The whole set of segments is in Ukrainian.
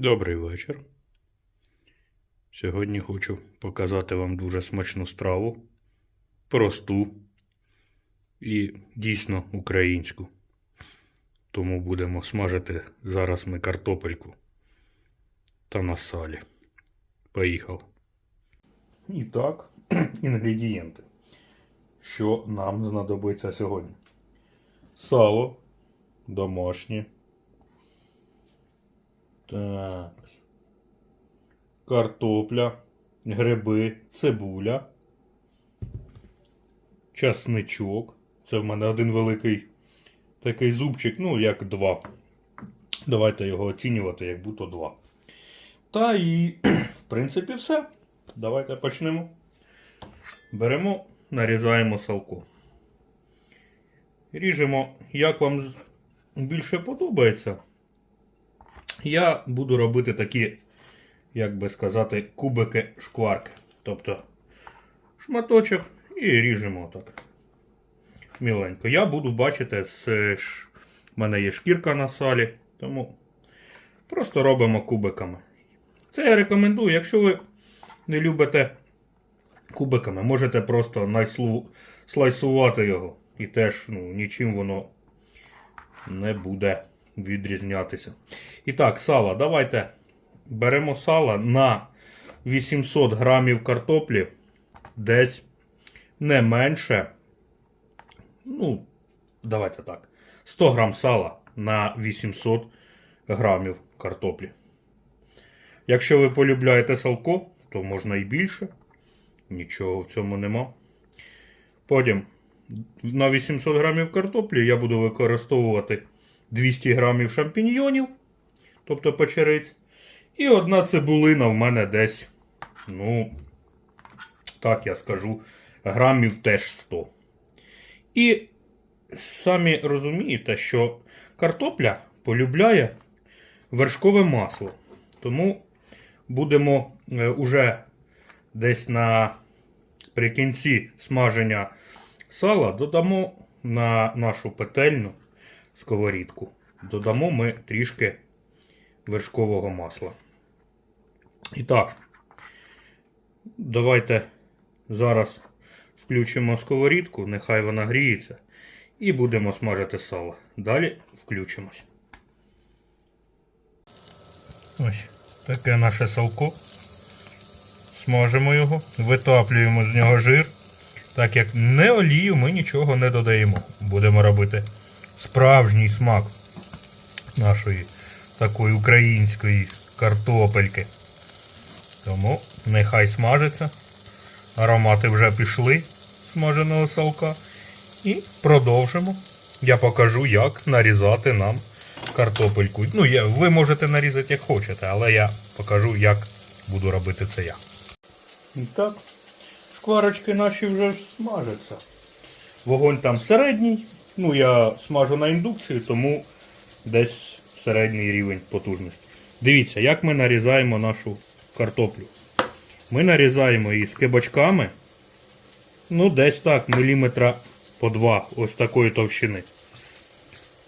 Добрий вечір. Сьогодні хочу показати вам дуже смачну страву, просту і дійсно українську. Тому будемо смажити зараз ми картопельку та на салі. Поїхав. І так, інгредієнти. Що нам знадобиться сьогодні? Сало домашнє. Так. Картопля, гриби, цибуля, часничок. Це в мене один великий такий зубчик, ну, як два. Давайте його оцінювати, як будто два. Та і, в принципі, все. Давайте почнемо. Беремо, нарізаємо салко. Ріжемо, як вам більше подобається. Я буду робити такі, як би сказати, кубики шкварки. Тобто шматочок і ріжемо так. Міленько. Я буду бачити, з в мене є шкірка на салі, тому просто робимо кубиками. Це я рекомендую, якщо ви не любите кубиками, можете просто найслу... слайсувати його. І теж ну, нічим воно не буде відрізнятися. І так, сало. Давайте беремо сало на 800 грамів картоплі. Десь не менше. Ну, давайте так. 100 грам сала на 800 грамів картоплі. Якщо ви полюбляєте салко, то можна і більше. Нічого в цьому нема. Потім на 800 грамів картоплі я буду використовувати 200 грамів шампіньйонів, тобто печериць. І одна цибулина в мене десь, ну, так я скажу, грамів теж 100. І самі розумієте, що картопля полюбляє вершкове масло. Тому будемо е, уже десь на при кінці смаження сала додамо на нашу петельну сковорідку. Додамо ми трішки вершкового масла. І так, давайте зараз включимо сковорідку, нехай вона гріється, і будемо смажити сало. Далі включимось. Ось таке наше салко. Смажимо його, витаплюємо з нього жир. Так як не олію, ми нічого не додаємо. Будемо робити справжній смак нашої такої української картопельки. Тому нехай смажиться. Аромати вже пішли смаженого салка. І продовжимо. Я покажу, як нарізати нам картопельку. Ну, я, ви можете нарізати як хочете, але я покажу, як буду робити це я. І так, шкварочки наші вже смажаться. Вогонь там середній. Ну, я смажу на індукцію, тому десь середній рівень потужності. Дивіться, як ми нарізаємо нашу картоплю. Ми нарізаємо її з кибачками. Ну, десь так, міліметра по два, ось такої товщини.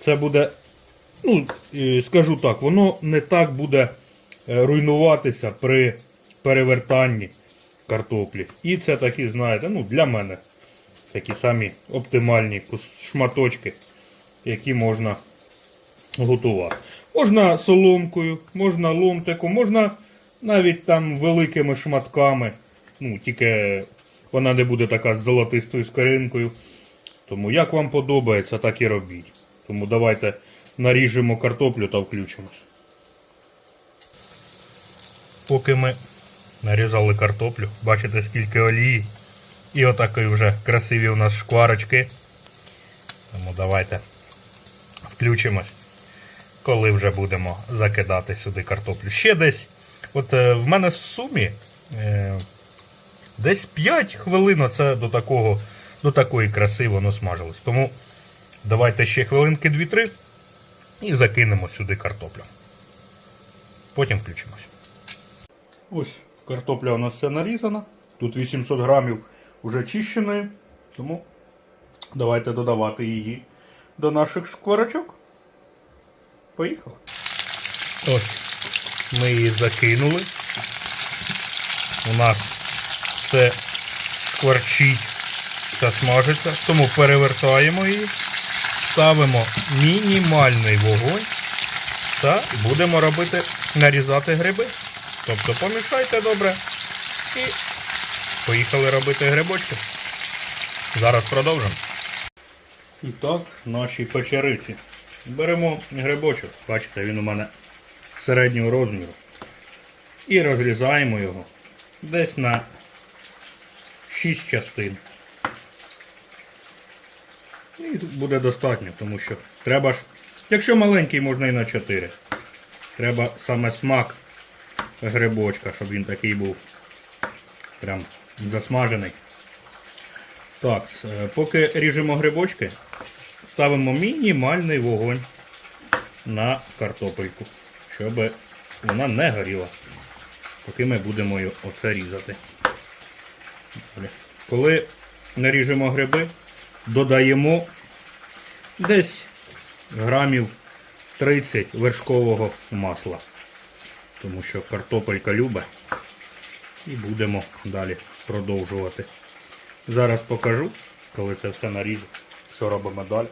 Це буде, ну, скажу так, воно не так буде е, руйнуватися при перевертанні картоплі. І це такі, знаєте, ну, для мене такі самі оптимальні шматочки, які можна готувати. Можна соломкою, можна ломтиком, можна навіть там великими шматками. Ну, тільки вона не буде така з золотистою скоринкою. Тому як вам подобається, так і робіть. Тому давайте наріжемо картоплю та включимось. Поки ми нарізали картоплю, бачите скільки олії. І отакі вже красиві у нас шкварочки. Тому давайте включимось, коли вже будемо закидати сюди картоплю. Ще десь, от е, в мене в сумі е, десь 5 хвилин оце до такого, до такої краси воно смажилось. Тому давайте ще хвилинки 2-3 і закинемо сюди картоплю. Потім включимось. Ось картопля у нас все нарізана. Тут 800 грамів вже чищеної. Тому давайте додавати її до наших шкварочок. Поїхали. Ось. Ми її закинули. У нас все шкварчить та смажиться. Тому перевертаємо її, ставимо мінімальний вогонь та будемо робити нарізати гриби. Тобто помішайте добре і поїхали робити грибочки. Зараз продовжимо. І так, наші печериці. Беремо грибочок, бачите, він у мене середнього розміру. І розрізаємо його десь на 6 частин. І буде достатньо, тому що треба ж, якщо маленький, можна і на 4. Треба саме смак грибочка, щоб він такий був прям засмажений. Так, е, поки ріжемо грибочки, ставимо мінімальний вогонь на картопельку, щоб вона не горіла, поки ми будемо оце різати. Коли наріжемо гриби, додаємо десь грамів 30 вершкового масла, тому що картопелька любить. І будемо далі продовжувати. Зараз покажу, коли це все наріжу, що робимо далі.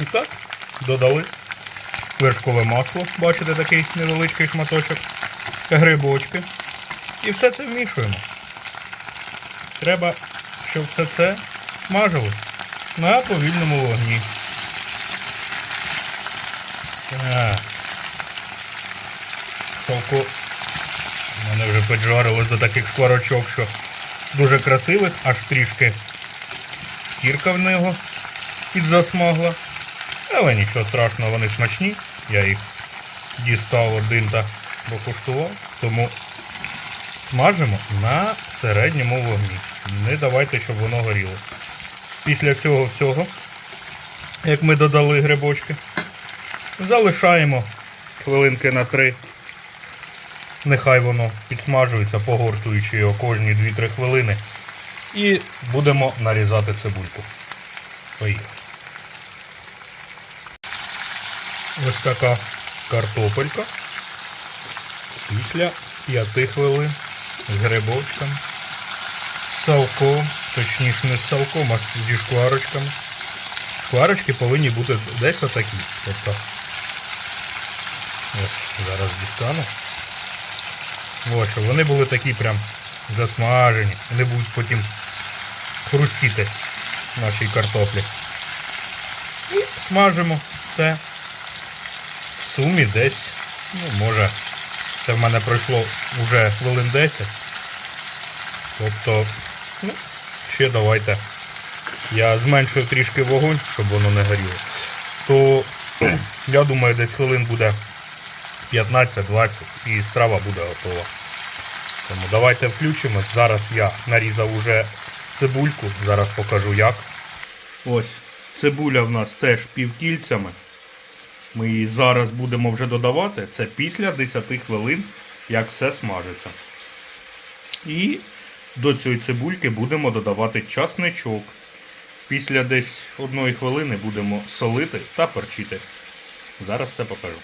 І так, додали вершкове масло, бачите, такий невеличкий шматочок, грибочки. І все це вмішуємо. Треба, щоб все це смажилось на повільному вогні. Так. Салко у мене вже поджарилось до таких шкварочок, що дуже красивих, аж трішки шкірка в нього підзасмагла. Але нічого страшного, вони смачні. Я їх дістав один та покуштував. Тому смажимо на середньому вогні. Не давайте, щоб воно горіло. Після цього всього, як ми додали грибочки, залишаємо хвилинки на три. Нехай воно підсмажується, погортуючи його кожні 2-3 хвилини. І будемо нарізати цибульку. Поїхали. Ось така картопелька. Після 5 хвилин з грибочками, з салком, точніше не з салком, а зі шкварочками. Шкварочки повинні бути десь отакі. Тобто, ось зараз дістану. Ось, щоб вони були такі прям засмажені. Вони будуть потім хрустіти нашій картоплі. І смажимо все в сумі десь, ну, може, це в мене пройшло вже хвилин 10. Тобто, ну, ще давайте. Я зменшив трішки вогонь, щоб воно не горіло. То я думаю, десь хвилин буде 15-20 і страва буде готова. Тому давайте включимо. Зараз я нарізав уже цибульку, зараз покажу як. Ось, цибуля в нас теж півкільцями. Ми її зараз будемо вже додавати. Це після 10 хвилин, як все смажиться. І до цієї цибульки будемо додавати часничок. Після десь одної хвилини будемо солити та перчити. Зараз все покажу.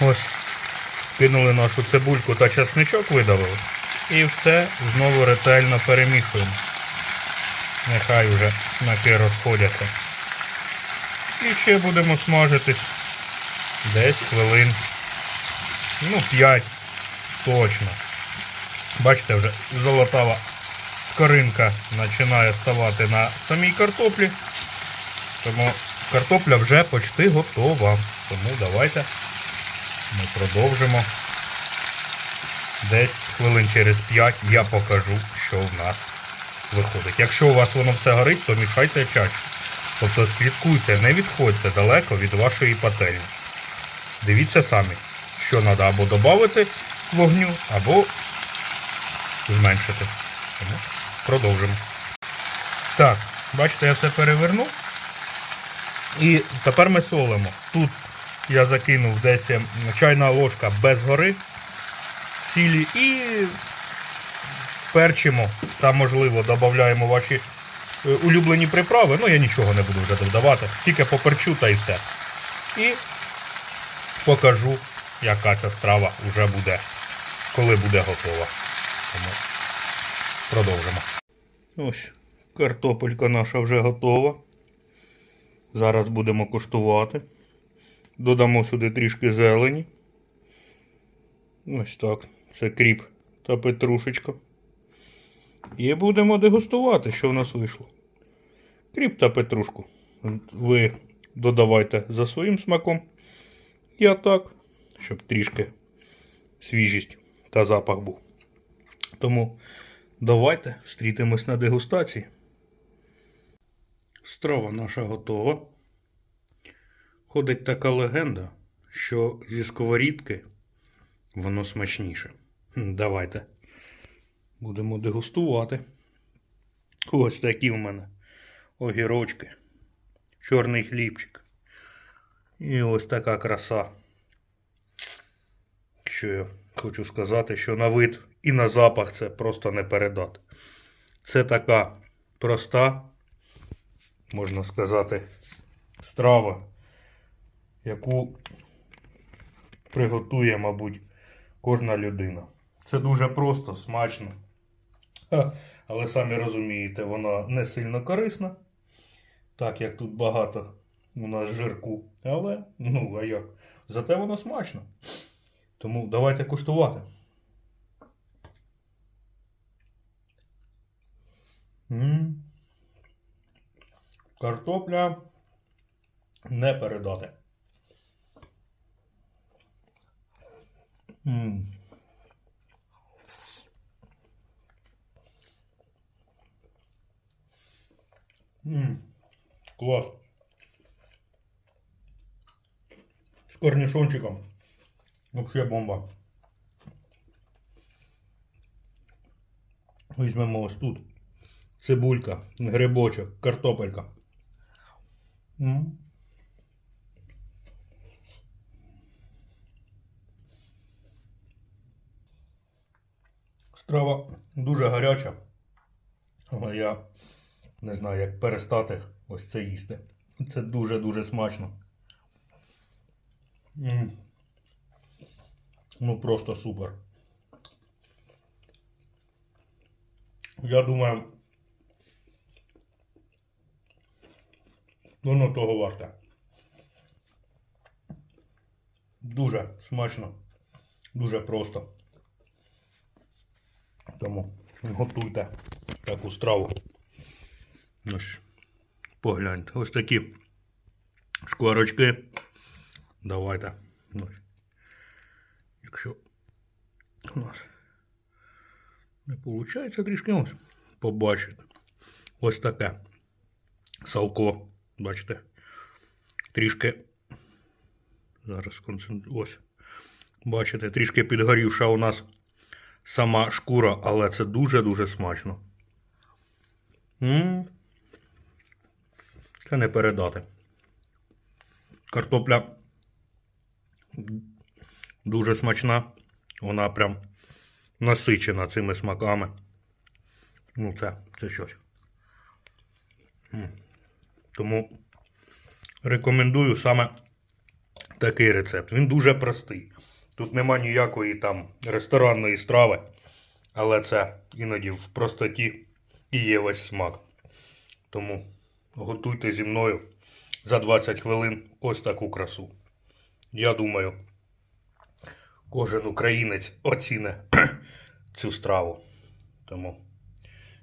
Ось, кинули нашу цибульку та часничок видавили. І все знову ретельно перемішуємо. Нехай вже смаки розходяться. І ще будемо смажитись десь хвилин. Ну, 5 точно. Бачите, вже золотава скоринка починає ставати на самій картоплі. Тому картопля вже почти готова. Тому давайте ми продовжимо. Десь хвилин через 5 я покажу, що в нас виходить. Якщо у вас воно все горить, то мішайте чаще. Тобто слідкуйте, не відходьте далеко від вашої пательні. Дивіться самі, що треба або додати вогню, або зменшити. Тому продовжимо. Так, бачите, я все перевернув. І тепер ми солимо. Тут я закинув десь ем, чайна ложка без гори сілі і перчимо та, можливо, додаємо ваші е, улюблені приправи. Ну, я нічого не буду вже додавати, тільки поперчу та і все. І покажу, яка ця страва вже буде, коли буде готова. Тому продовжимо. Ось, картопелька наша вже готова. Зараз будемо куштувати. Додамо сюди трішки зелені. Ось так. Це кріп та петрушечка. І будемо дегустувати, що в нас вийшло. Кріп та петрушку. Ви додавайте за своїм смаком. Я так, щоб трішки свіжість та запах був. Тому давайте зустрітимось на дегустації. Страва наша готова. Ходить така легенда, що зі сковорідки воно смачніше. Давайте будемо дегустувати. Ось такі в мене огірочки, чорний хлібчик. І ось така краса. Що я хочу сказати, що на вид і на запах це просто не передати. Це така проста, можна сказати, страва, яку приготує, мабуть, кожна людина. Це дуже просто, смачно. Але самі розумієте, вона не сильно корисна, так як тут багато у нас жирку. Але, ну, а як? Зате воно смачно. Тому давайте куштувати. м Картопля не передати. М м Клас. З корнішончиком. Вообще бомба. Візьмемо ось тут. Цибулька, грибочок, картопелька. М. Страва дуже гаряча. Але я не знаю, як перестати ось це їсти. Це дуже-дуже смачно. Ну просто супер. Я думаю, воно того варте. Дуже смачно, дуже просто. Тому готуйте таку страву. Ось, погляньте. Ось такі шкварочки. Давайте. Ось. Якщо у нас не виходить трішки ось побачите. Ось таке салко. Бачите? Трішки. Зараз концентрую. Ось. Бачите, трішки підгорівша у нас сама шкура, але це дуже-дуже смачно. м Це не передати. Картопля дуже смачна. Вона прям насичена цими смаками. Ну, це, це щось. М. Тому рекомендую саме такий рецепт. Він дуже простий. Тут нема ніякої там ресторанної страви, але це іноді в простоті і є весь смак. Тому готуйте зі мною за 20 хвилин ось таку красу. Я думаю, кожен українець оціне цю страву. Тому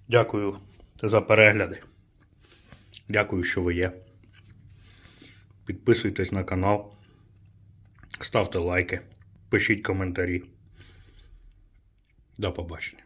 дякую за перегляди. Дякую, що ви є. Підписуйтесь на канал, ставте лайки, пишіть коментарі. До побачення.